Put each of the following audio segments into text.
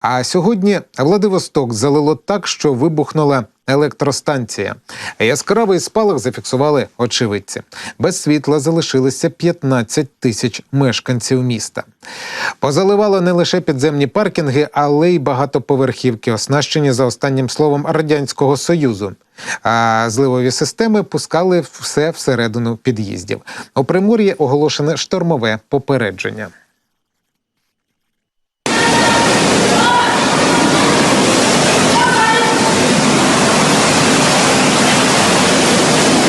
А сьогодні Владивосток залило так, що вибухнула електростанція. Яскравий спалах зафіксували очевидці. Без світла залишилися 15 тисяч мешканців міста. Позаливало не лише підземні паркінги, але й багатоповерхівки, оснащені за останнім словом радянського союзу. А зливові системи пускали все всередину під'їздів. У Примор'ї оголошене штормове попередження.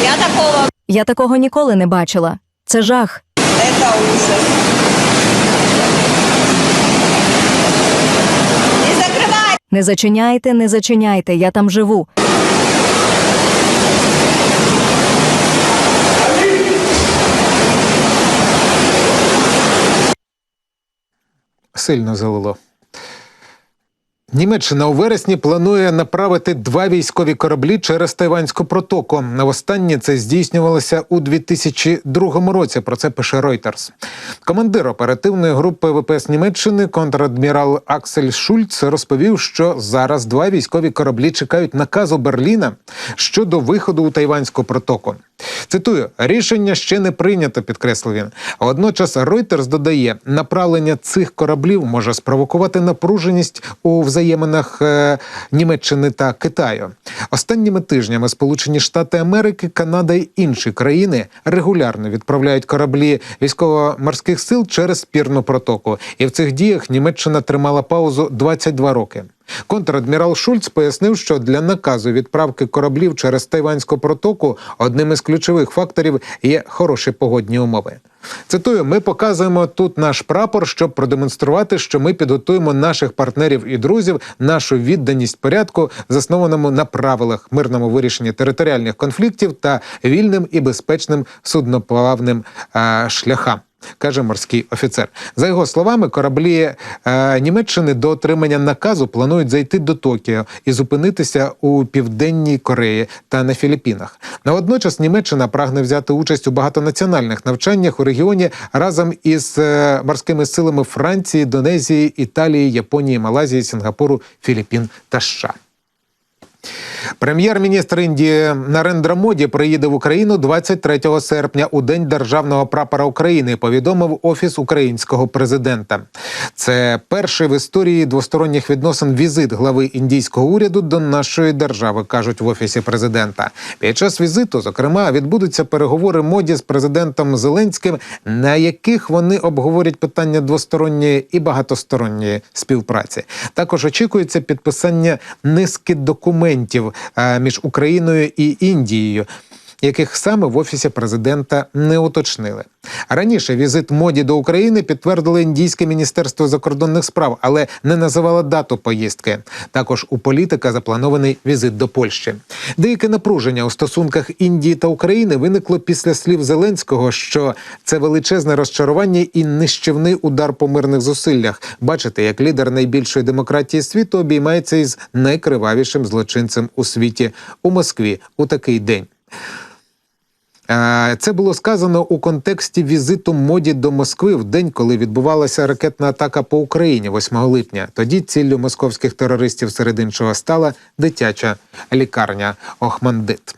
Я такого, Я такого ніколи не бачила. Це жах. это ужас. Не закрывай! Не зачиняйте, не зачиняйте. Я там живу. Сильно залило. Німеччина у вересні планує направити два військові кораблі через Тайванську протоку. Востаннє це здійснювалося у 2002 році. Про це пише Reuters. Командир оперативної групи ВПС Німеччини контрадмірал Аксель Шульц розповів, що зараз два військові кораблі чекають наказу Берліна щодо виходу у Тайванську протоку. Цитую, рішення ще не прийнято, підкреслив він. Водночас Reuters додає, направлення цих кораблів може спровокувати напруженість у взаєминах е, Німеччини та Китаю. Останніми тижнями Сполучені Штати Америки, Канада й інші країни регулярно відправляють кораблі військово-морських сил через спірну протоку. І в цих діях Німеччина тримала паузу 22 роки. Контрадмірал Шульц пояснив, що для наказу відправки кораблів через Тайванську протоку одним із ключових факторів є хороші погодні умови. Цитую: ми показуємо тут наш прапор, щоб продемонструвати, що ми підготуємо наших партнерів і друзів, нашу відданість порядку, заснованому на правилах мирному вирішенні територіальних конфліктів та вільним і безпечним судноплавним е, шляхам каже морський офіцер. За його словами, кораблі е, Німеччини до отримання наказу планують зайти до Токіо і зупинитися у південній Кореї та на Філіппінах. На водночас Німеччина прагне взяти участь у багатонаціональних навчаннях у регіоні разом із е, морськими силами Франції, Донезії, Італії, Японії, Малайзії, Сінгапуру, Філіппін та США. Прем'єр-міністр Індії Нарендра Моді приїде в Україну 23 серпня у день державного прапора України. Повідомив офіс українського президента. Це перший в історії двосторонніх відносин візит глави індійського уряду до нашої держави, кажуть в офісі президента. Під час візиту, зокрема, відбудуться переговори моді з президентом Зеленським, на яких вони обговорять питання двосторонньої і багатосторонньої співпраці. Також очікується підписання низки документів між Україною і Індією. Яких саме в офісі президента не уточнили раніше візит моді до України підтвердило індійське міністерство закордонних справ, але не називало дату поїздки. Також у політика запланований візит до Польщі. Деяке напруження у стосунках Індії та України виникло після слів Зеленського, що це величезне розчарування і нищівний удар по мирних зусиллях. Бачите, як лідер найбільшої демократії світу обіймається із найкривавішим злочинцем у світі у Москві у такий день. Е, Це було сказано у контексті візиту моді до Москви в день, коли відбувалася ракетна атака по Україні 8 липня. Тоді ціллю московських терористів серед іншого стала дитяча лікарня Охмандит.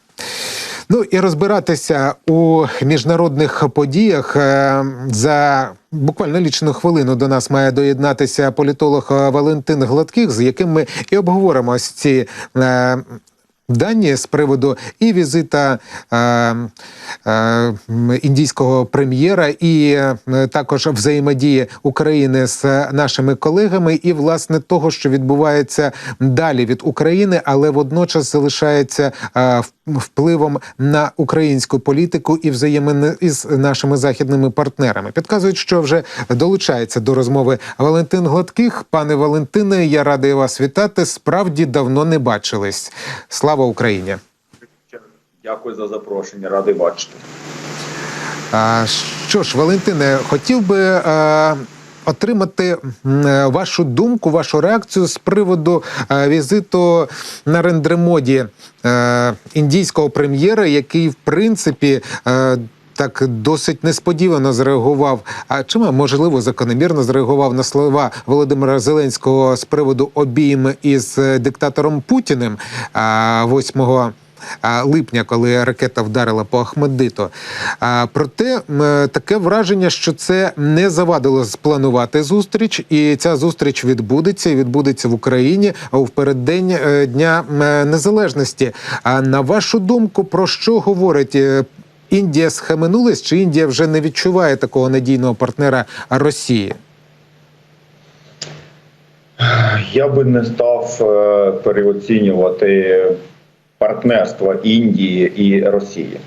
Ну і розбиратися у міжнародних подіях е, за буквально лічну хвилину до нас має доєднатися політолог е, Валентин Гладких, з яким ми і обговоримо ці. Е, Дані з приводу і візита е, е, індійського прем'єра, і е, також взаємодії України з нашими колегами, і власне того, що відбувається далі від України, але водночас залишається е, в- впливом на українську політику і взаємини із нашими західними партнерами. Підказують, що вже долучається до розмови Валентин Гладких. Пане Валентине, я радий вас вітати. Справді давно не бачились. Слава Україні! Дякую за запрошення, радий бачити. А, що ж, Валентине, хотів би е, отримати е, вашу думку, вашу реакцію з приводу е, візиту на рендремоді е, індійського прем'єра, який, в принципі, так досить несподівано зреагував. А чим можливо закономірно зреагував на слова Володимира Зеленського з приводу обійми із диктатором Путіним а, 8 а, липня, коли ракета вдарила по Ахмеддиту. Проте таке враження, що це не завадило спланувати зустріч, і ця зустріч відбудеться і відбудеться в Україні в переддень е, Дня Незалежності. А на вашу думку, про що говорить? е, Індія схаменулась, чи Індія вже не відчуває такого надійного партнера Росії? Я би не став е, переоцінювати партнерство Індії і Росії.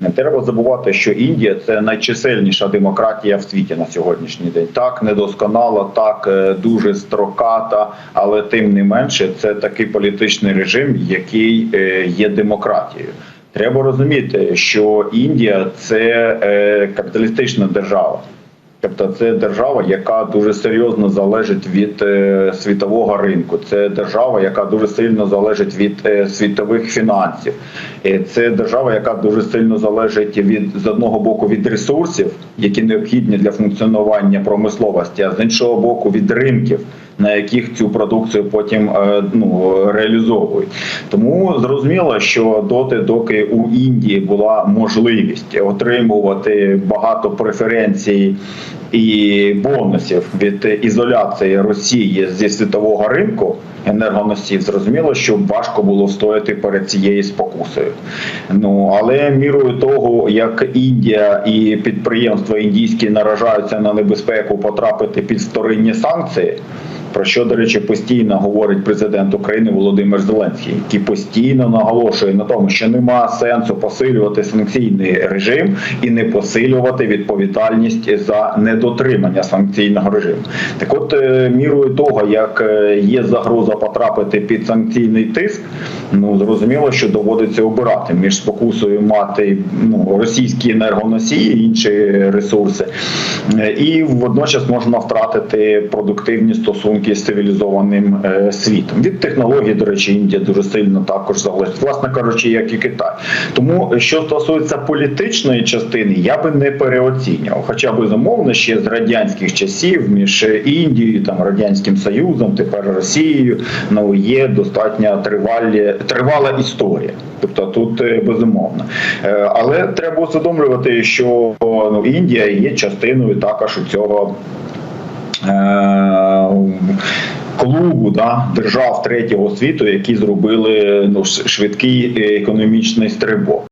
Не треба забувати, що Індія це найчисельніша демократія в світі на сьогоднішній день. Так недосконала, так е, дуже строката, але тим не менше, це такий політичний режим, який е, є демократією. Треба розуміти, що Індія це е, капіталістична держава. Тобто це держава, яка дуже серйозно залежить від е, світового ринку. Це держава, яка дуже сильно залежить від е, світових фінансів. І Це держава, яка дуже сильно залежить від з одного боку від ресурсів, які необхідні для функціонування промисловості, а з іншого боку від ринків. На яких цю продукцію потім е, ну реалізовують, тому зрозуміло, що доти, доки у Індії була можливість отримувати багато преференцій і бонусів від ізоляції Росії зі світового ринку енергоносів, зрозуміло, що важко було стояти перед цією спокусою. Ну але мірою того, як Індія і підприємства індійські наражаються на небезпеку потрапити під вторинні санкції. Про що, до речі, постійно говорить президент України Володимир Зеленський, який постійно наголошує на тому, що нема сенсу посилювати санкційний режим і не посилювати відповідальність за недотримання санкційного режиму. Так, от е, мірою того, як е, є загроза потрапити під санкційний тиск, ну зрозуміло, що доводиться обирати між спокусою мати ну російські енергоносії, інші ресурси, е, і водночас можна втратити продуктивні стосунки з цивілізованим світом. Від технологій, до речі, Індія дуже сильно також залежить, власне кажучи, як і Китай. Тому що стосується політичної частини, я би не переоцінював, хоча безумовно ще з радянських часів між Індією, там радянським Союзом, тепер Росією, ну є достатньо тривалі тривала історія. Тобто тут е, безумовно, Е, але треба усвідомлювати, що ну Індія є частиною також у цього. е, Клубу да, держав третього світу, які зробили ну, швидкий економічний стрибок.